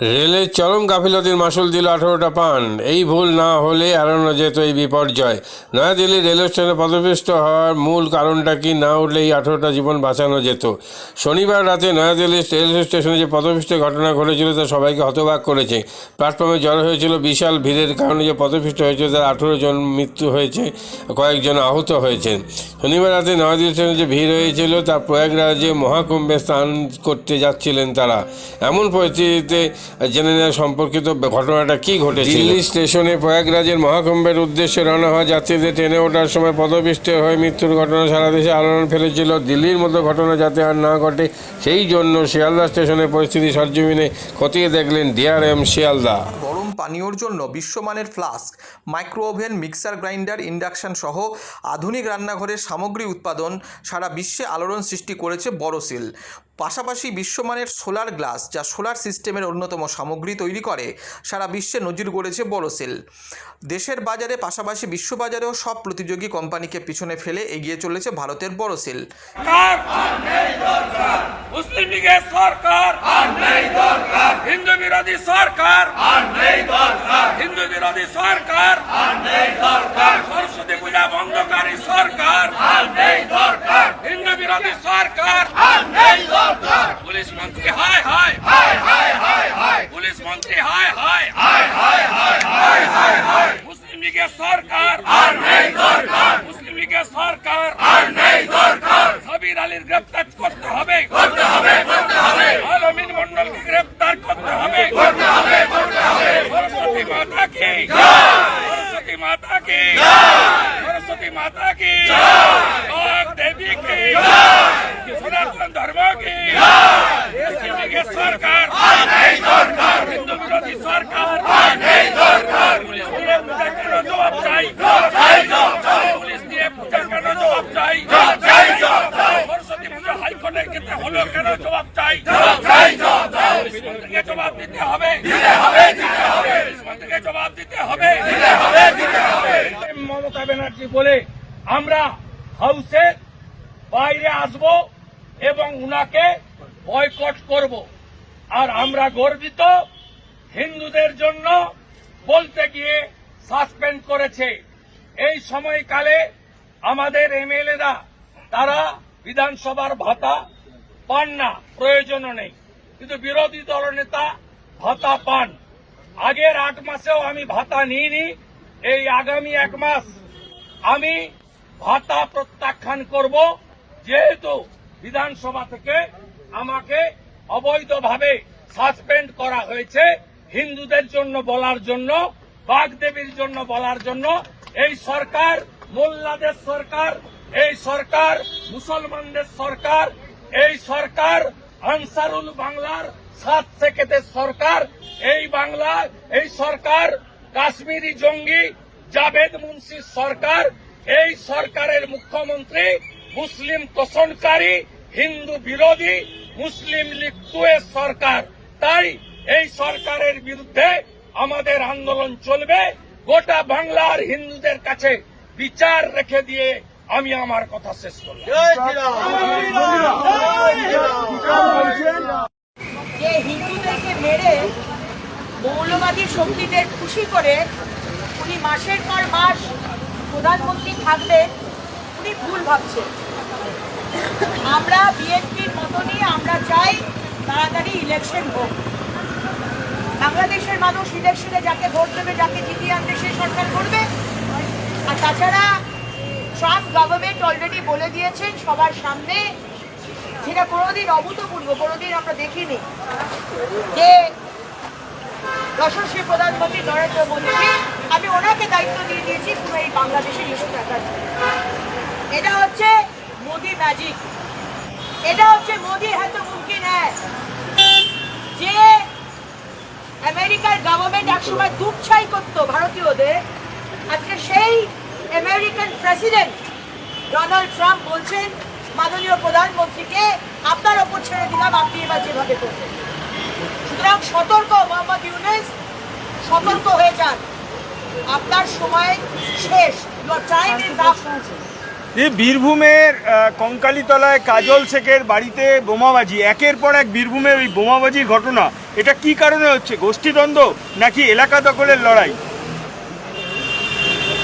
রেলের চরম গাফিলতির মাসুল দিল আঠারোটা পান। এই ভুল না হলে এড়ানো যেত এই বিপর্যয়। নয়াদিল্লি রেল স্টেশনে পদপিষ্ট হওয়ার মূল কারণটা কি না উঠলে এই আঠারোটা জীবন বাঁচানো যেত। শনিবার রাতে নয়াদিল্লি রেল স্টেশনে যে পদপিষ্ট ঘটনা ঘটেছিল তা সবাইকে হতবাক করেছে। প্ল্যাটফর্মে জড়ো হয়েছিল বিশাল ভিড়ের কারণে যে পদপিষ্ট হয়েছিল তার আঠেরো জন মৃত্যু হয়েছে, কয়েকজন আহত হয়েছেন শনিবার রাতে নয়াদিল্লি স্টেশনে যে ভিড় হয়েছিল, তা প্রয়াগরাজে মহাকুম্ভে স্নান করতে যাচ্ছিলেন তারা। এমন পরিস্থিতিতে জেনে নেওয়া সম্পর্কিত ঘটনাটা কি ঘটেছে দিল্লি স্টেশনে প্রয়াগরাজের মহাকুম্ভের উদ্দেশ্যে রওনা হওয়া যাত্রীদের ট্রেনে ওঠার সময় পদপিষ্ট হয়ে মৃত্যুর ঘটনা সারা দেশে আলোড়ন ফেলেছিল। দিল্লির মতো ঘটনা যাতে আর না ঘটে, সেই জন্য শিয়ালদা স্টেশনের পরিস্থিতি সরজমিনে খতিয়ে দেখলেন ডিআরএম শিয়ালদা। পানীয়র জন্য বিশ্বমানের flask micro oven mixer grinder, induction সহ আধুনিক রান্নাঘরের সামগ্রী উৎপাদন সারা বিশ্বে আলোড়ন সৃষ্টি করেছে বড়সিল। পাশাপাশি বিশ্বমানের সোলার গ্লাস, যা সোলার সিস্টেমের অন্যতম সামগ্রী তৈরি করে, সারা বিশ্বে নজির গড়েছে বড়সিল। দেশের বাজারে পাশাপাশি বিশ্ববাজারেও সব প্রতিযোগী কোম্পানিকে পিছনে ফেলে এগিয়ে চলেছে ভারতের বড়সিল। সরকার! হিন্দু বিরোধী সরকার। হিন্দু বিরোধী সরকার। সরস্বতী পূজা বন্ধকারী সরকার। হিন্দু বিরোধী সরকার। পুলিশ মন্ত্রী হায় হায়। পুলিশ মন্ত্রী হায় হায়। মুসলিম লীগের সরকার। মুসলিম লীগের সরকার। সাবির আলীর গ্রেপ্তার করতে হবে করতে হবে করতে হবে আলমিন মন্ডলকে গ্রেপ্তার করতে হবে করতে হবে করতে হবে সরস্বতী মাতা কি সরস্বতী মাতা কি সরস্বতী মাতা কি বাগ দেবী কি সনাতন ধর্ম কি মুসলিম লীগের সরকার হিন্দু বিরোধী সরকার পুলিশ দিয়ে পূজা কেন জবাব চাই পুলিশ দিয়ে পূজা কেন জবাব চাই সরস্বতী পুজো হাইকোর্টে যেতে হলো কেন জবাব চাই পুলিশ মন্ত্রীকে জবাব দিতে হবে পুলিশ মন্ত্রীকে জবাব দিতে হবে মমতা ব্যানার্জি বলে আমরা হাউসের বাইরে আসব এবং উনাকে বয়কট করব। আর আমরা গর্বিত হিন্দুদের জন্য বলতে গিয়ে সাসপেন্ড করেছে। এই সময়কালে আমাদের এমএলএরা, তারা বিধানসভার ভাতা পান না, প্রয়োজনও নেই। কিন্তু বিরোধী দলনেতা ভাতা পান। আগের আট মাসেও আমি ভাতা নিইনি, এই আগামী এক মাস আমি ভাতা প্রত্যাখ্যান করব, যেহেতু বিধানসভা থেকে আমাকে অবৈধভাবে সাসপেন্ড করা হয়েছে, হিন্দুদের জন্য বলার জন্য বাগদেবীর জন্য বলার জন্য। এই সরকার, মোল্লাদের সরকার, এই সরকার, মুসলমানদের সরকার, এই সরকার, আনসারুল বাংলার সাত সেকেতের সরকার এই বাংলা এই সরকার কাশ্মীরি জঙ্গি জাভেদ মুন্সির সরকার এই সরকারের মুখ্যমন্ত্রী মুসলিম তোষণকারী হিন্দু বিরোধী মুসলিম লীগ টুয়ের সরকার। তাই এই সরকারের বিরুদ্ধে আমাদের আন্দোলন চলবে। গোটা বাংলার হিন্দুদের কাছে বিচার রেখে দিয়ে আমি আমার কথা শেষ করলাম। যে হিন্দুদেরকে মেরে মৌলবাদী শক্তিদের খুশি করে উনি মাসের পর মাস প্রধানমন্ত্রী থাকবে, উনি ভুল ভাবছেন আমরা বিএনপির মতনই, আমরা চাই তাড়াতাড়ি ইলেকশন হোক। বাংলাদেশের মানুষ ইলেকশনে যাকে ভোট দেবে, যাকে জিতিয়ে আনবে, সে সরকার করবে। আর তাছাড়া ট্রাম্প গভর্নমেন্ট অলরেডি বলে দিয়েছেন সবার সামনে যেটা কোনোদিন অভূতপূর্ব, কোনোদিন আমরা দেখিনি যে যশস্বী প্রধানমন্ত্রী নরেন্দ্র মোদীকে আমি ওনাকে দায়িত্ব দিয়ে দিয়েছি পুরো এই বাংলাদেশের ইস্যু দেখার। এটা হচ্ছে মোদি ম্যাজিক এটা হচ্ছে মোদি হ্যাঁ তো মুমকিন হ্যাঁ যে আমেরিকার গভর্নমেন্ট একসময় দুপছাই করতো ভারতীয়দের আজকে সেই আমেরিকান প্রেসিডেন্ট ডোনাল্ড ট্রাম্প বলছেন মাননীয় প্রধানমন্ত্রীকে আপনার ওপর ছেড়ে দিলাম, আপনি এবার যেভাবে করবেন। সুতরাং সতর্ক, মোহাম্মদ ইউনেস, সতর্ক হয়ে যান। আপনার সময় শেষ। এই বীরভূমের কঙ্কালীতলায় কাজল শেখের বাড়িতে বোমাবাজি, একের পর এক বীরভূমের ওই বোমাবাজির ঘটনা। এটা কি কারণে হচ্ছে? গোষ্ঠীদ্বন্দ্ব নাকি এলাকা দখলের লড়াই?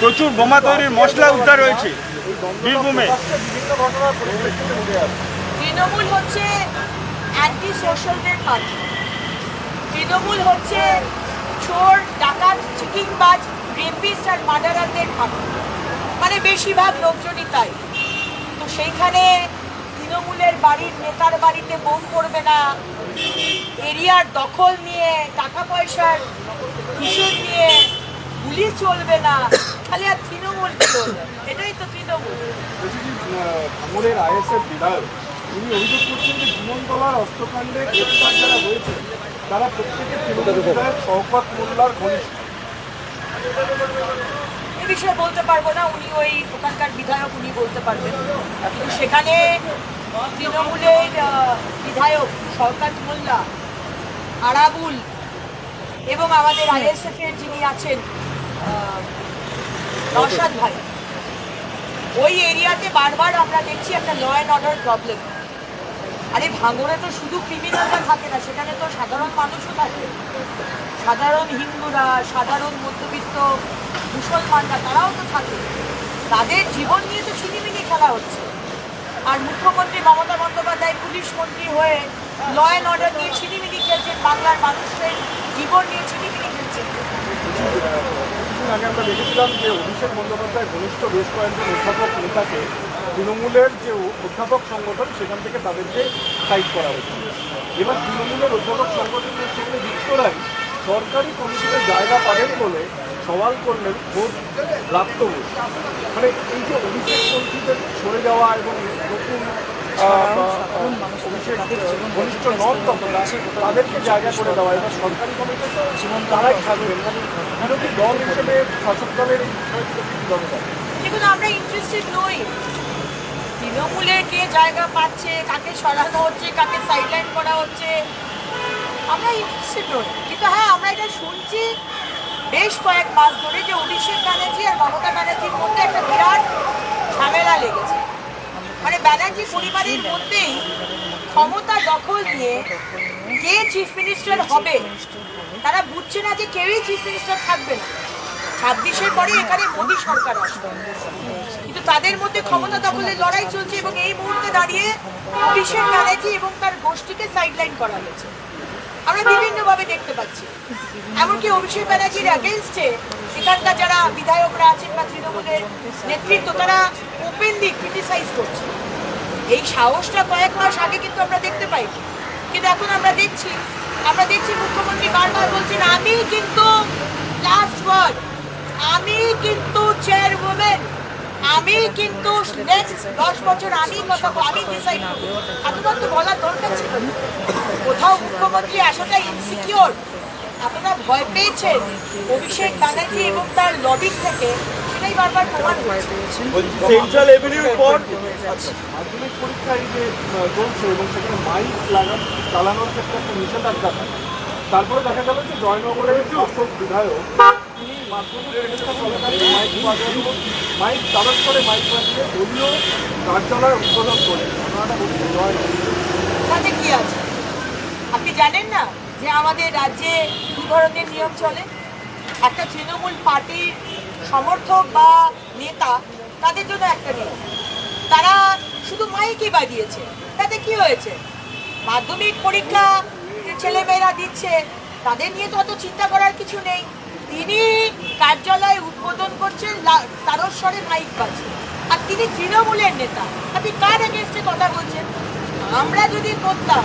প্রচুর বোমা তৈরির মশলা উদ্ধার হয়েছে। বীরভূমে। তৃণমূল হচ্ছে অ্যান্টি সোশ্যালদের পার্টি তৃণমূল হচ্ছে চোর, ডাকাত চিকিংবাজ রেপিস্ট আর মার্ডারারদের পার্টি মানে বেশিরভাগ লোকজনই তাই। তো সেইখানে তৃণমূলের বাড়ির নেতার বাড়িতে বোম পড়বে না। এরিয়ার দখল নিয়ে, টাকা পয়সার হিসেব নিয়ে গুলি চলবে না। খালি আর তৃণমূল কি এটাই তো তৃণমূল। ভাঙড়ের আইএসএফ বিধায়ক তিনি অভিযোগ করছেন যে জীবনতলার অস্ত্রকাণ্ডে গ্রেপ্তার যারা হয়েছে তারা প্রত্যেকে তৃণমূল বিধায়ক শওকত মোল্লার ঘনিষ্ঠ এ বিষয়ে বলতে পারব না উনি ওই ওখানকার বিধায়ক উনি বলতে পারবেন। কিন্তু সেখানে তৃণমূলের বিধায়ক শওকাত মোল্লা আরাবুল এবং আমাদের আইএসএফ এর যিনি আছেন আহ, ভাই। ওই এরিয়াতে বারবার আমরা দেখছি একটা ল অ্যান্ড অর্ডার প্রবলেম আরে ভাঙড়ে তো শুধু ক্রিমিনালরা থাকে না সেখানে তো সাধারণ মানুষও থাকে। সাধারণ হিন্দুরা সাধারণ মধ্যবিত্ত মুসলমানরা তারাও তো থাকে। তাদের জীবন নিয়ে তো ছিনিমিনি খেলা হচ্ছে। আর মুখ্যমন্ত্রী মমতা বন্দ্যোপাধ্যায় পুলিশ মন্ত্রী হয়ে ল অ্যান্ড অর্ডার নিয়ে ছিনিমিনি খেলছেন বাংলার মানুষের জীবন নিয়ে ছিনিমিনি খেলছেন। কিছুদিন আগে আমরা দেখেছিলাম যে অভিষেক বন্দ্যোপাধ্যায় ঘনিষ্ঠ বেশ কয়েকজন অধ্যাপক নেতাকে তৃণমূলের যে অধ্যাপক সংগঠন, সেখান থেকে তাদেরকে সাইড করা হয়েছে এবার তৃণমূলের অধ্যাপক সংগঠনের সেখানে যুক্তরাই সরকারি কমিটিতে জায়গা পাবেন বলে সওয়াল করলেন খোদ প্রাপ্ত ঘোষ। মানে এই যে অভিষেক পন্থীদের সরে যাওয়া এবং নতুন ঘনিষ্ঠ নন তখন তাদেরকে জায়গা করে দেওয়া, এবার সরকারি কমিটিতে তারাই থাকবেন দেখুন, আমরা ইন্টারেস্টেড নই। তৃণমূলে কে জায়গা পাচ্ছে, কাকে সরানো হচ্ছে, কাকে সাইডলাইন করা হচ্ছে, আমরা ইন্টারেস্টেড নই। কিন্তু হ্যাঁ আমরা এটা শুনছি বেশ কয়েক মাস ধরে যে অভিষেক ব্যানার্জি আর মমতা ব্যানার্জির মধ্যে একটা বিরাট ঝামেলা লেগেছে। মানে ব্যানার্জি পরিবারের মধ্যেই ক্ষমতা দখল নিয়ে কে চিফ মিনিস্টার হবে তারা বুঝছে না যে কেউই চিফ মিনিস্টার থাকবে না। ছাব্বিশের পরে এখানে মোদী সরকার আসবে। কিন্তু তাদের মধ্যে ক্ষমতা দখলের লড়াই চলছে এবং এই মুহূর্তে দাঁড়িয়ে অভিষেক ব্যানার্জি এবং তার গোষ্ঠীকে সাইডলাইন করা হয়েছে। আমরা বিভিন্নভাবে দেখতে পাচ্ছি। এমনকি অভিষেক ব্যানার্জির অ্যাগেনস্টে এখানকার যারা বিধায়করা আছেন বা তৃণমূলের নেতৃত্ব, তারা ওপেনলি ক্রিটিসাইজ করছে। এই সাহসটা কয়েক মাস আগে কিন্তু আমরা দেখতে পাই কিন্তু এখন আমরা দেখছি আমরা দেখছি মুখ্যমন্ত্রী বারবার বলছেন, আমি কিন্তু লাস্ট ওয়ার্ড আমি কিন্তু চেয়ারম্যান আমি কিন্তু দশ বছর আমি কথা আমি ডিসাইড করব। এতবার তো বলার দরকার ছিল। কোথাও মুখ্যমন্ত্রী এতটা ইনসিকিওর এতটা ভয় পেয়েছেন অভিষেক ব্যানার্জি এবং তার লবি থেকে সেটাই বারবার প্রমাণ হয়েছে সেন্ট্রাল এভিনিউর পর মাধ্যমিক পরীক্ষা যে চলছে এবং সেখানে মাইক লাগান চালানোর ক্ষেত্রে একটা নিষেধাজ্ঞা থাকে। তারপরে দেখা গেল যে জয়নগরের শাসক বিধায়ক তিনি মাইক চালক করে মাইক বাজিয়ে দলীয় কার্যালয় উদ্বোধন করে। ঘটনাটা তাতে কি আছে? আপনি জানেন না যে আমাদের রাজ্যে দু ধরনের নিয়ম চলে? একটা তৃণমূল পার্টির সমর্থক বা নেতা, তাদের জন্য একটা নিয়ম তারা শুধু মাইকই বাজিয়েছে। তাতে কি হয়েছে? মাধ্যমিক পরীক্ষা ছেলেমেয়েরা দিচ্ছে, তাদের নিয়ে তো অত চিন্তা করার কিছু নেই। তিনি কার্যালয় উদ্বোধন করছেন তারস্বরে মাইক বাজছে আর তিনি তৃণমূলের নেতা। আপনি কার এগেনস্টে কথা বলছেন? আমরা যদি করতাম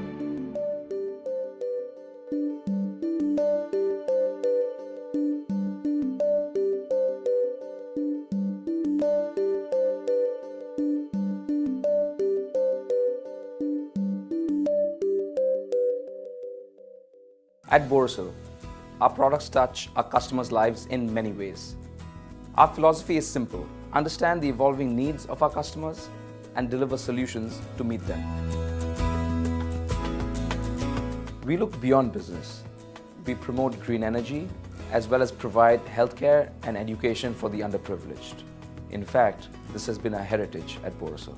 At Borosil, our products touch our customers' lives in many ways. Our philosophy is simple understand the evolving needs of our customers and deliver solutions to meet them. We look beyond business. We promote green energy as well as provide healthcare and education for the underprivileged. In fact, this has been our heritage at Borosil.